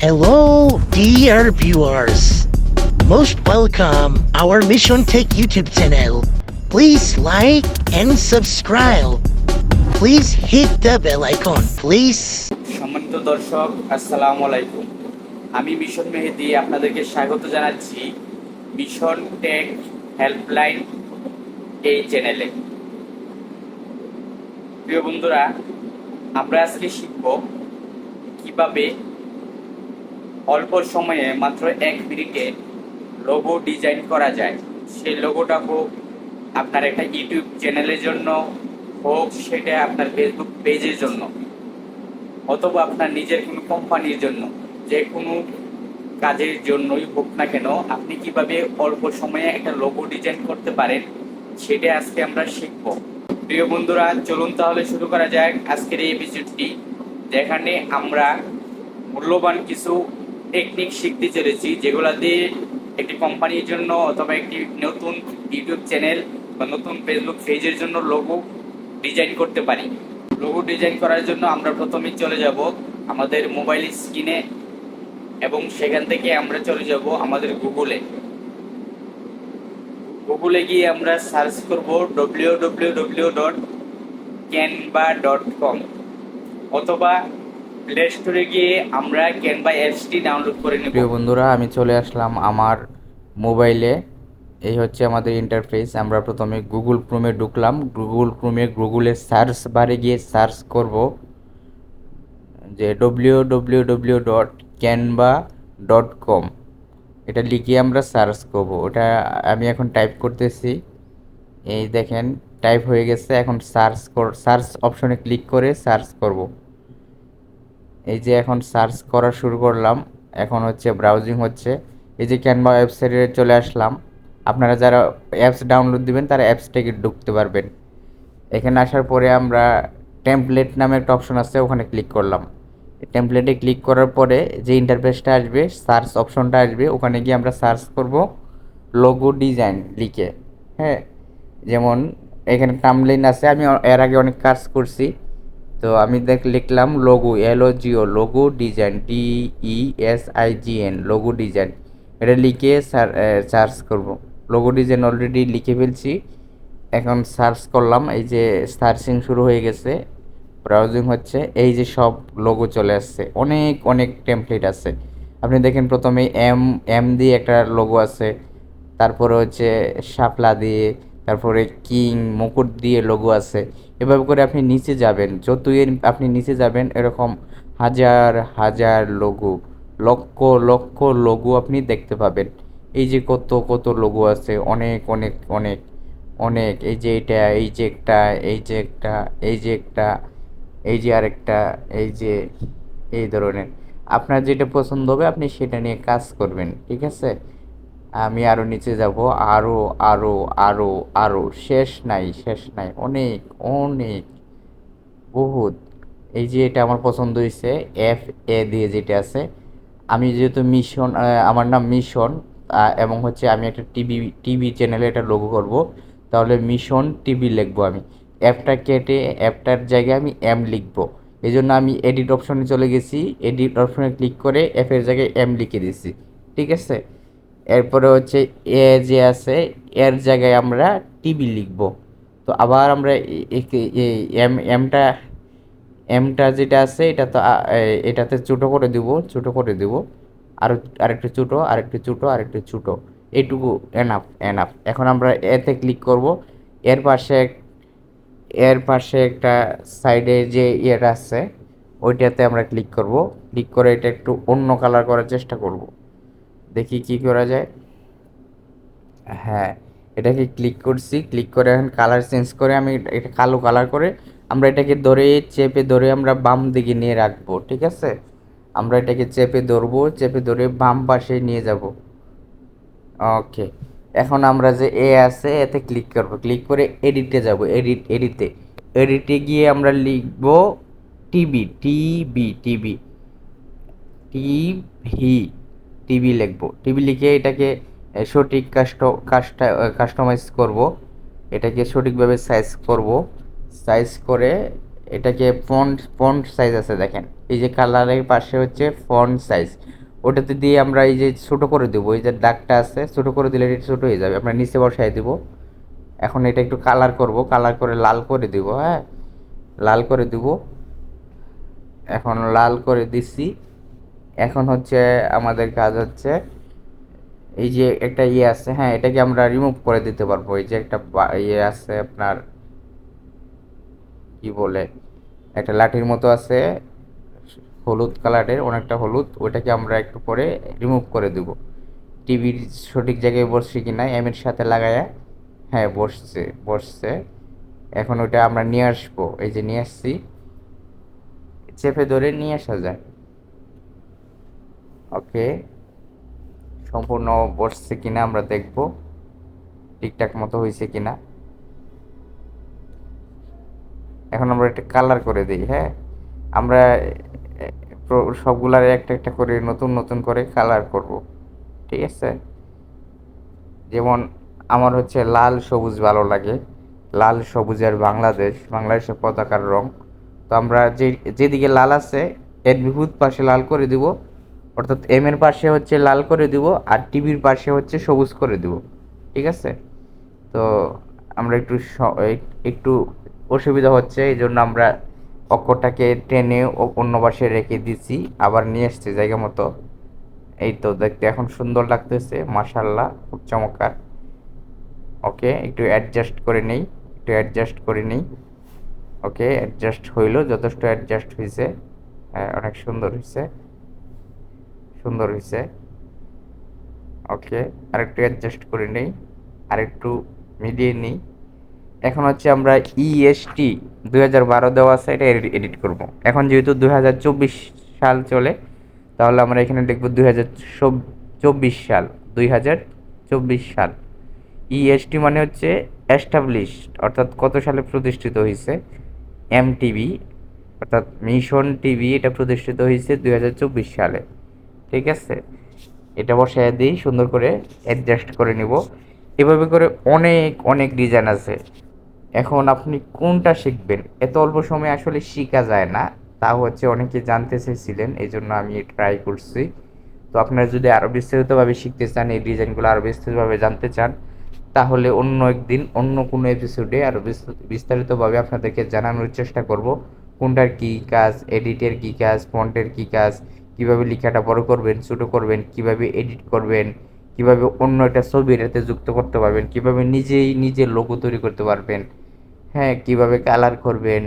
Hello, dear viewers. Most welcome our Mission Tech YouTube channel. Please like and subscribe. Please hit the bell icon, please. সম্মানিত দর্শক আসসালামু আলাইকুম আমি mission মেহেদি আপনাদেরকে স্বাগত জানাচ্ছি মিশন টেক হেল্পলাইন এই চ্যানেলে প্রিয় বন্ধুরা আমরা আজকে শিখব কীভাবে অল্প সময়ে মাত্র এক মিনিটে লোগো ডিজাইন করা যায়। সেই লোগোটা হোক, আপনার একটা ইউটিউব চ্যানেলের জন্য হোক, সেটা আপনার ফেসবুক পেজের জন্য, অথবা আপনার নিজের কোনো কোম্পানির জন্য, যে কোনো কাজের জন্যই হোক না কেন, আপনি কীভাবে অল্প সময়ে একটা লোগো ডিজাইন করতে পারেন, সেটা আজকে আমরা শিখব। প্রিয় বন্ধুরা, চলুন তাহলে শুরু করা যাক আজকের এই এপিসোডটি যেখানে আমরা মূল্যবান কিছু টেকনিক শিখতে চলেছি যেগুলো দিয়ে একটি কোম্পানির জন্য অথবা একটি নতুন ইউটিউব চ্যানেল বা নতুন ফেসবুক পেজের জন্য লোগো ডিজাইন করতে পারি। লোগো ডিজাইন করার জন্য আমরা প্রথমেই চলে যাব আমাদের মোবাইল স্ক্রিনে এবং সেখান থেকে আমরা চলে যাব আমাদের গুগলে গুগলে গিয়ে আমরা সার্চ করব W W W dot Canva dot com অথবা প্লে স্টোরে গিয়ে আমরা ক্যানভা অ্যাপসটি ডাউনলোড করে নেব। প্রিয় বন্ধুরা, আমি চলে আসলাম আমার মোবাইলে এই হচ্ছে আমাদের ইন্টারফেস আমরা প্রথমে গুগল ক্রোমে ঢুকলাম। গুগল ক্রোমে গুগলে সার্চ বারে গিয়ে সার্চ করব। যে W W W dot Canva dot com এটা লিখে আমরা সার্চ করব। ওটা আমি এখন টাইপ করতেছি। এই দেখেন টাইপ হয়ে গেছে। এখন সার্চ কর সার্চ অপশনে ক্লিক করে সার্চ করব। এই যে এখন সার্চ করা শুরু করলাম, এখন হচ্ছে ব্রাউজিং হচ্ছে। এই যে ক্যানভা ওয়েবসাইটে চলে আসলাম। আপনারা যারা অ্যাপস ডাউনলোড দিবেন, তারা অ্যাপসটাকে ঢুকতে পারবেন। এখানে আসার পরে আমরা টেমপ্লেট নামে একটা অপশন আছে, ওখানে ক্লিক করলাম। টেমপ্লেটে ক্লিক করার পরে যে ইন্টারফেসটা আসবে সার্চ অপশনটা আসবে, ওখানে গিয়ে আমরা সার্চ করব লোগো ডিজাইন লিখে। হ্যাঁ যেমন এখানে টামলাইন আছে, আমি এর আগে অনেক কাজ করছি। তো আমি দেখ, লিখলাম logo L O G O logo design D E S I G N logo design এটা লিখে সার্চ করব। লোগো ডিজাইন অলরেডি লিখে ফেলছি। এখন সার্চ করলাম, এই যে সার্চিং শুরু হয়ে গেছে। ব্রাউজিং হচ্ছে, এই যে সব লোগো চলে আসছে। অনেক অনেক টেমপ্লেট আছে। আপনি দেখেন প্রথমে এম এম দিয়ে একটা লোগো আছে। তারপরে হচ্ছে শাপলা দিয়ে তারপরে কিং, মুকুট দিয়ে লোগো আছে। এভাবে করে আপনি নিচে যাবেন। যতই আপনি নিচে যাবেন, এরকম হাজার হাজার লোগো, লক্ষ লক্ষ লোগো আপনি দেখতে পাবেন। এই যে কত কত লোগো আছে, অনেক অনেক অনেক অনেক। এই যে এটা, এই যে একটা, এই যে একটা, এই যে একটা, এই যে আরেকটা, এই যে এই ধরনের। আপনার যেটা পছন্দ হবে, আপনি সেটা নিয়ে কাজ করবেন, ঠিক আছে? আমি আরও নিচে যাব। আরও আরও আরও আরও শেষ নাই শেষ নাই। অনেক অনেক। বহুত। এই যে এটা আমার পছন্দ হয়েছে এফ এ দিয়ে যেটা আছে। আমি যেহেতু মিশন আমার নাম মিশন এবং হচ্ছে আমি একটা টিভি টিভি চ্যানেলে এটা লোগো করব। তাহলে মিশন টিভি লিখব আমি। অ্যাপটা কেটে অ্যাপটার জায়গায় আমি এম লিখব। এই জন্য আমি এডিট অপশনে চলে গেছি। এডিট অপশনে ক্লিক করে অ্যাপের জায়গায় এম লিখে দিছি ঠিক আছে? এরপরে হচ্ছে এ যে আছে, এর জায়গায় আমরা টিভি লিখব। তো আবার আমরা এম, এমটা এমটা যেটা আছে, এটা তো এটাতে ছোটো করে দিব, ছোটো করে দিব। আর, আরেকটু ছোটো আরেকটু ছোটো আরেকটু ছোটো। এইটুকু এনাফ এনাফ এখন আমরা এতে ক্লিক করব। এর পাশে এর পাশে একটা সাইডে যে ইয়েটা আছে, ওইটাতে আমরা ক্লিক করব। ক্লিক করে এটা একটু অন্য কালার করার চেষ্টা করব। দেখি কি করা যায়। হ্যাঁ এটাকে ক্লিক করছি। ক্লিক করে এখন কালার চেঞ্জ করে আমি এটা কালো কালার করে আমরা এটাকে ধরে, চেপে ধরে আমরা বাম দিকে নিয়ে রাখব, ঠিক আছে? আমরা এটাকে চেপে ধরবো, চেপে ধরে বাম পাশে নিয়ে যাব। ওকে এখন আমরা যে এ আছে, এতে ক্লিক করব। ক্লিক করে এডিটে যাব এডিট এডিটে এডিটে গিয়ে আমরা লিখব TV TV TV TV TV লিখব। টিভি লিখে এটাকে সঠিক কাস্টা কাস্টমাইজ করব। এটাকে সঠিকভাবে সাইজ করব। সাইজ করে এটাকে ফন্ট ফন্ট সাইজ আছে দেখেন। এই যে কালারের পাশে হচ্ছে ফন্ট সাইজ ওটাতে দিয়ে আমরা এই যে ছোট করে দেবো, এই যে দাগটা আছে, ছোট করে দিলে এটা ছোট হয়ে যাবে। আমরা নিচে বসাই দেবো। এখন এটা একটু কালার করব কালার করে লাল করে দিব হ্যাঁ? লাল করে দিব। এখন লাল করে দিছি। এখন হচ্ছে আমাদের কাজ হচ্ছে এই যে একটা ইয়ে আছে হ্যাঁ এটাকে আমরা রিমুভ করে দিতে পারব। এই যে একটা ইয়ে আছে আপনার, কি বলে, একটা লাঠির মতো আছে, হলুদ কালারের, অনেকটা হলুদ, ওইটাকে আমরা একটু পরে রিমুভ করে দেব। টিভির সঠিক জায়গায় বসছে কি না এমের সাথে লাগায়া হ্যাঁ বসছে বসছে। এখন ওইটা আমরা নিয়ে আসব। এই যে নিয়ে আসছি, চেপে ধরে নিয়ে আসা যায়। ওকে সম্পূর্ণ বসছে কিনা আমরা দেখব। ঠিকঠাক মতো হয়েছে কিনা। এখন আমরা একটা কালার করে দিই হ্যাঁ? আমরা সবগুলার একটা একটা করে নতুন নতুন করে কালার করব, ঠিক আছে? যেমন আমার হচ্ছে লাল সবুজ ভালো লাগে। লাল সবুজের বাংলাদেশ, বাংলাদেশের পতাকার রং। তো আমরা যে, যেদিকে লাল আছে, এর বিপরীত পাশে লাল করে দিব। অর্থাৎ এম এর পাশে হচ্ছে লাল করে দিব আর টিভির পাশে হচ্ছে সবুজ করে দিব। ঠিক আছে? তো আমরা একটু একটু অসুবিধা হচ্ছে এই জন্য আমরা অক্ষরটাকে টেনে অন্য পাশে রেখে দিছি আবার নিয়ে এসছি জায়গা মতো। এই তো দেখতে এখন সুন্দর লাগতেছে মাশাল্লাহ খুব চমৎকার। ওকে, একটু অ্যাডজাস্ট করে নেই, একটু অ্যাডজাস্ট করে নেই। ওকে অ্যাডজাস্ট হইল, যথেষ্ট অ্যাডজাস্ট হয়েছে হ্যাঁ অনেক সুন্দর হয়েছে সুন্দর হয়েছে ওকে, আরেকটু অ্যাডজাস্ট করে নেই, আরেকটু মিডিয়ে নিই। এখন হচ্ছে আমরা E ইএসটি দুই হাজার বারো দেওয়া এটা এডিট করব। এখন যেহেতু দুই হাজার চব্বিশ সাল চলে, তাহলে আমরা এখানে লিখব দুই হাজার চব্বিশ সাল, দুই হাজার চব্বিশ সাল। ইএসটি মানে হচ্ছে এস্টাবলিশড অর্থাৎ কত সালে প্রতিষ্ঠিত হয়েছে এমটিভি অর্থাৎ মিশন টিভি এটা প্রতিষ্ঠিত হয়েছে দুই সালে। ঠিক আছে? এটা বসায় দিই, সুন্দর করে অ্যাডজাস্ট করে নিব। এভাবে করে অনেক অনেক ডিজাইন আছে। এখন আপনি কোনটা শিখবেন? এত অল্প সময় আসলে শেখা যায় না। তা হচ্ছে অনেকে জানতে চেয়েছিলেন এই জন্য আমি ট্রাই করছি। তো আপনারা যদি আরও বিস্তারিতভাবে শিখতে চান, এই ডিজাইনগুলো আরও বিস্তারিতভাবে জানতে চান, তাহলে অন্য একদিন, অন্য কোনো এপিসোডে আরও বিস্তার- বিস্তারিতভাবে আপনাদেরকে জানানোর চেষ্টা করব। কোনটার কী কাজ এডিটের কী কাজ ফন্টের কী কাজ কীভাবে লেখাটা বড় করবেন, ছোটো করবেন, কীভাবে এডিট করবেন, কীভাবে অন্য একটা ছবি এটাতে যুক্ত করতে পারবেন, কীভাবে নিজেই নিজের লোগো তৈরি করতে পারবেন হ্যাঁ কীভাবে কালার করবেন,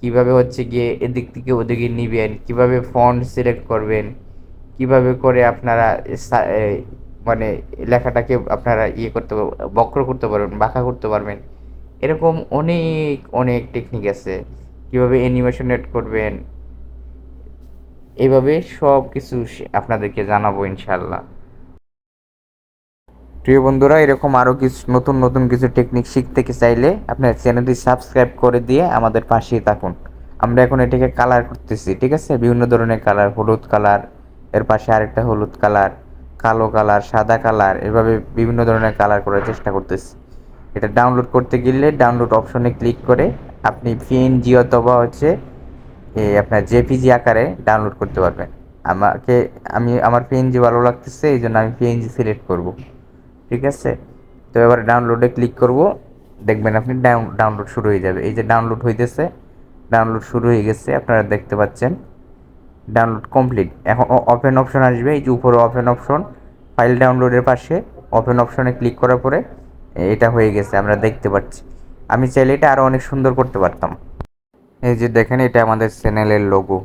কীভাবে হচ্ছে গিয়ে এদিক থেকে ওদিকে নিবেন, কীভাবে ফন্ট সিলেক্ট করবেন, কীভাবে করে আপনারা মানে লেখাটাকে আপনারা ইয়ে করতে বক্র করতে পারবেন, বাঁকা করতে পারবেন, এরকম অনেক অনেক টেকনিক আছে। কীভাবে অ্যানিমেশন এড করবেন এইভাবে সব কিছু আপনাদেরকে জানাব ইনশাল্লাহ প্রিয় বন্ধুরা, এরকম আরও কিছু নতুন নতুন কিছু টেকনিক শিখতে চাইলে আপনার চ্যানেলটি সাবস্ক্রাইব করে দিয়ে আমাদের পাশেই থাকুন। আমরা এখন এটাকে কালার করতেছি, ঠিক আছে? বিভিন্ন ধরনের কালার হলুদ কালারের পাশে আরেকটা হলুদ কালার কালো কালার সাদা কালার এভাবে বিভিন্ন ধরনের কালার করার চেষ্টা করতেছি। এটা ডাউনলোড করতে গেলে ডাউনলোড অপশনে ক্লিক করে আপনি পিএনজি অথবা হচ্ছে আপনার জেপিজি আকারে ডাউনলোড করতে পারবেন। আমাকে, আমি, আমার পিএনজি ভালো লাগতেছে এই জন্য আমি পিএনজি সিলেক্ট করব। ঠিক আছে? তো এবার ডাউনলোডে ক্লিক করব। দেখবেন আপনি ডাউনলোড শুরু হয়ে যাবে। এই যে ডাউনলোড হইতেছে ডাউনলোড শুরু হয়ে গেছে, আপনারা দেখতে পাচ্ছেন। ডাউনলোড কমপ্লিট এখন ওপেন অপশন আসবে, এই যে উপরে ওপেন অপশন ফাইল ডাউনলোডের পাশে ওপেন অপশনে ক্লিক করার পরে এটা হয়ে গেছে, আমরা দেখতে পাচ্ছি। আমি চাইলে এটা আরও অনেক সুন্দর করতে পারতাম। এই যে দেখেন এটা আমাদের চ্যানেলের লোগো